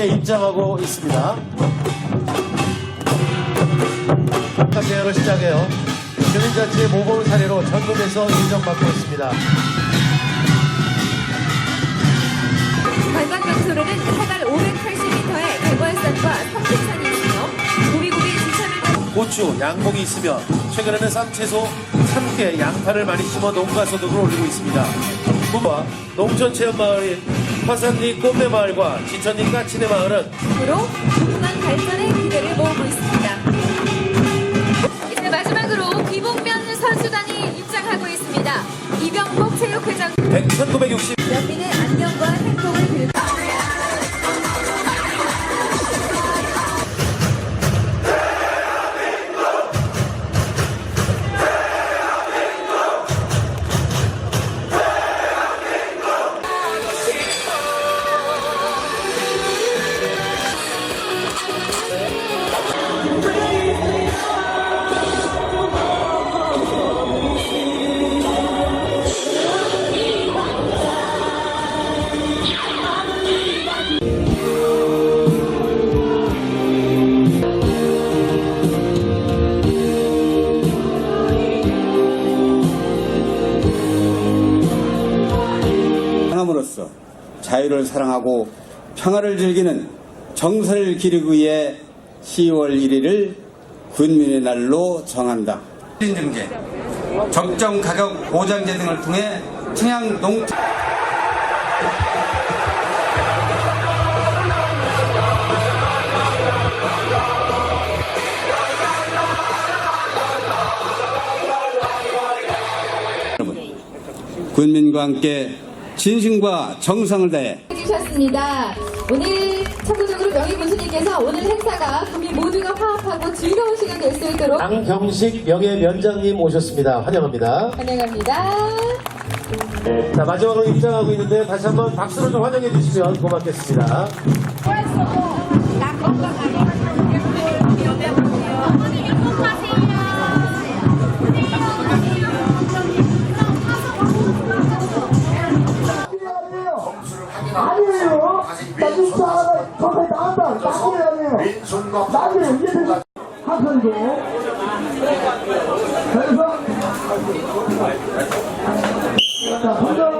함께 입장하고 있습니다. 대회를 시작해요. 주민자치의 모범 사례로 전국에서 인정받고 있습니다. 관광 명소로는 해발 580m의 대관산과 성북산이 있으며 고비고비 지천을 따라 고추, 양봉이 있으며 최근에는 쌈채소, 참깨, 양파를 많이 심어 농가 소득을 올리고 있습니다. 부와 농촌체험마을인 화산리 꽃매마을과 지천리 까치네 마을은 으로 조그만 발전의 기대를 모으고 있습니다. 이제 마지막으로 비봉면 선수단이 입장하고 있습니다. 이병복 체육회장 100, 1960 연민의 안녕과 행복을 빌 함으로써 자유를 사랑하고 평화를 즐기는 정서를 기르기 위해 10월 1일을 군민의 날로 정한다. 인증제, 적정 가격 보장제 등을 통해 청양 농 군민과 함께 진심과 정성을 다해 해주셨습니다. 오늘 참고적으로 명예군수님께서 오늘 행사가 국민 모두가 화합하고 즐거운 시간 될 수 있도록 강경식 명예면장님 오셨습니다. 환영합니다. 환영합니다. 자, 마지막으로 입장하고 있는데 다시 한번 박수로 좀 환영해 주시면 고맙겠습니다. 아니에요. 저까지 나간다. 나중에 자, 먼저